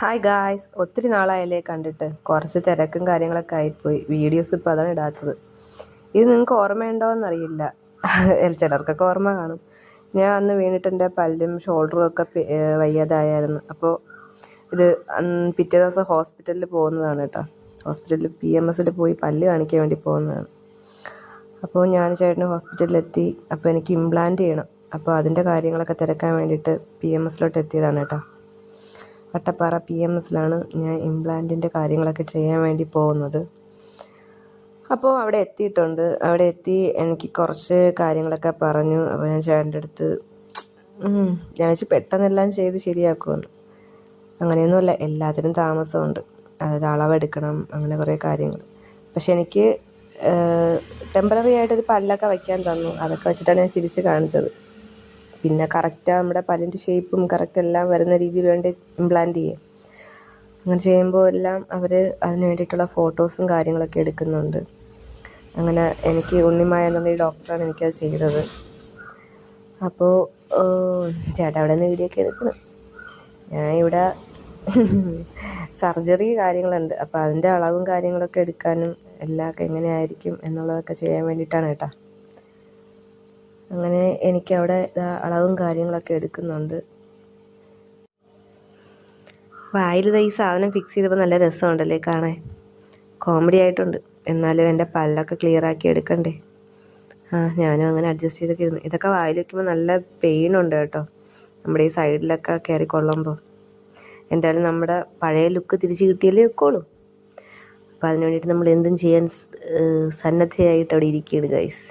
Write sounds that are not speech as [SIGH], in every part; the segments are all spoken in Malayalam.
ഹായ് ഗായ്സ് ഒത്തിരി നാളായല്ലേ കണ്ടിട്ട്. കുറച്ച് തിരക്കും കാര്യങ്ങളൊക്കെ ആയിപ്പോയി. വീഡിയോസ് ഇപ്പോൾ അതാണ് ഇടാത്തത്. ഇത് നിങ്ങൾക്ക് ഓർമ്മയുണ്ടോ എന്നറിയില്ല [LAUGHS] ചിലർക്കൊക്കെ ഓർമ്മ കാണും. ഞാൻ അന്ന് വീണിട്ട് എന്റെ പല്ലും ഷോൾഡറും ഒക്കെ വയ്യാതായായിരുന്നു. അപ്പോൾ ഇത് പിറ്റേ ദിവസം ഹോസ്പിറ്റലിൽ പോകുന്നതാണ് കേട്ടോ. ഹോസ്പിറ്റലിൽ പി എം എസിൽ പോയി പല്ല് കാണിക്കാൻ വേണ്ടി പോകുന്നതാണ്. അപ്പോൾ ഞാൻ ചേട്ടന് ഹോസ്പിറ്റലിലെത്തി അപ്പോൾ എനിക്ക് ഇംപ്ലാന്റ് ചെയ്യണം. അപ്പോൾ അതിന്റെ കാര്യങ്ങളൊക്കെ തിരക്കാൻ വേണ്ടിയിട്ട് പി എം എസിലോട്ട് എത്തിയതാണ് കേട്ടോ. വട്ടപ്പാറ പി എം എസിലാണ് ഞാൻ ഇംപ്ലാന്റിന്റെ കാര്യങ്ങളൊക്കെ ചെയ്യാൻ വേണ്ടി പോകുന്നത്. അപ്പോൾ അവിടെ എത്തിയിട്ടുണ്ട്. അവിടെ എത്തി എനിക്ക് കുറച്ച് കാര്യങ്ങളൊക്കെ പറഞ്ഞു. അപ്പോൾ ഞാൻ ചേട്ടന്റെ അടുത്ത് ഞാൻ വെച്ച് പെട്ടെന്നെല്ലാം ചെയ്ത് ശരിയാക്കുമെന്ന്. അങ്ങനെയൊന്നുമല്ല എല്ലാത്തിനും താമസമുണ്ട്. അതായത് അളവെടുക്കണം അങ്ങനെ കുറേ കാര്യങ്ങൾ. പക്ഷെ എനിക്ക് ടെമ്പററി ആയിട്ടൊരു പല്ലൊക്കെ വയ്ക്കാൻ തന്നു. അതൊക്കെ വെച്ചിട്ടാണ് ഞാൻ ചിരിച്ച് കാണിച്ചത്. പിന്നെ കറക്റ്റ് നമ്മുടെ പല്ലിന്റെ ഷേപ്പും കറക്റ്റ് എല്ലാം വരുന്ന രീതിയിൽ വേണ്ടി ഇംപ്ലാന്റ് ചെയ്യും. അങ്ങനെ ചെയ്യുമ്പോൾ എല്ലാം അവർ അതിന് വേണ്ടിയിട്ടുള്ള ഫോട്ടോസും കാര്യങ്ങളൊക്കെ എടുക്കുന്നുണ്ട്. അങ്ങനെ എനിക്ക് ഉണ്ണിമായ എന്നുള്ള ഈ ഡോക്ടറാണ് എനിക്കത് ചെയ്തത്. അപ്പോൾ ചേട്ടാ അവിടെ നിന്ന് വീഡിയോ ഒക്കെ എടുക്കണം. ഞാൻ ഇവിടെ സർജറി കാര്യങ്ങളുണ്ട്. അപ്പോൾ അതിന്റെ അളവും കാര്യങ്ങളൊക്കെ എടുക്കാനും എല്ലാം എങ്ങനെയായിരിക്കും എന്നുള്ളതൊക്കെ ചെയ്യാൻ വേണ്ടിയിട്ടാണ് കേട്ടോ. അങ്ങനെ എനിക്കവിടെ അളവും കാര്യങ്ങളൊക്കെ എടുക്കുന്നുണ്ട്. വായിൽ ഈ സാധനം ഫിക്സ് ചെയ്തപ്പോൾ നല്ല രസമുണ്ടല്ലേ കാണാൻ. കോമഡി ആയിട്ടുണ്ട്. എന്നാലും എന്റെ പല്ലൊക്കെ ക്ലിയർ ആക്കി എടുക്കണ്ടേ. ആ ഞാനും അങ്ങനെ അഡ്ജസ്റ്റ് ചെയ്തൊക്കെ ഇരുന്നു. ഇതൊക്കെ വായിൽ വയ്ക്കുമ്പോൾ നല്ല പെയിൻ ഉണ്ട് കേട്ടോ. നമ്മുടെ ഈ സൈഡിലൊക്കെ കയറിക്കൊള്ളുമ്പോൾ എന്തായാലും നമ്മുടെ പഴയ ലുക്ക് തിരിച്ച് കിട്ടിയാലേ വെക്കോളൂ അപ്പോൾ അതിന് വേണ്ടിയിട്ട് നമ്മൾ എന്തും ചെയ്യാൻ സന്നദ്ധയായിട്ട് അവിടെ ഇരിക്കുകയാണ് ഗൈസ്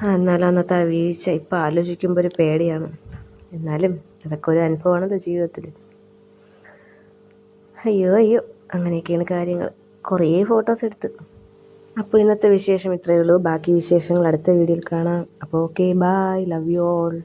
എന്നാലും അന്നത്തെ ആ വീഴ്ച ഇപ്പം ആലോചിക്കുമ്പോൾ ഒരു പേടിയാണ്. എന്നാലും അതൊക്കെ ഒരു അനുഭവമാണല്ലോ ജീവിതത്തിൽ അയ്യോ അയ്യോ അങ്ങനെയൊക്കെയാണ് കാര്യങ്ങൾ. കുറേ ഫോട്ടോസ് എടുത്ത്. അപ്പോൾ ഇന്നത്തെ വിശേഷം ഇത്രയേ ഉള്ളൂ. ബാക്കി വിശേഷങ്ങൾ അടുത്ത വീഡിയോയിൽ കാണാം. അപ്പോൾ okay bye love you all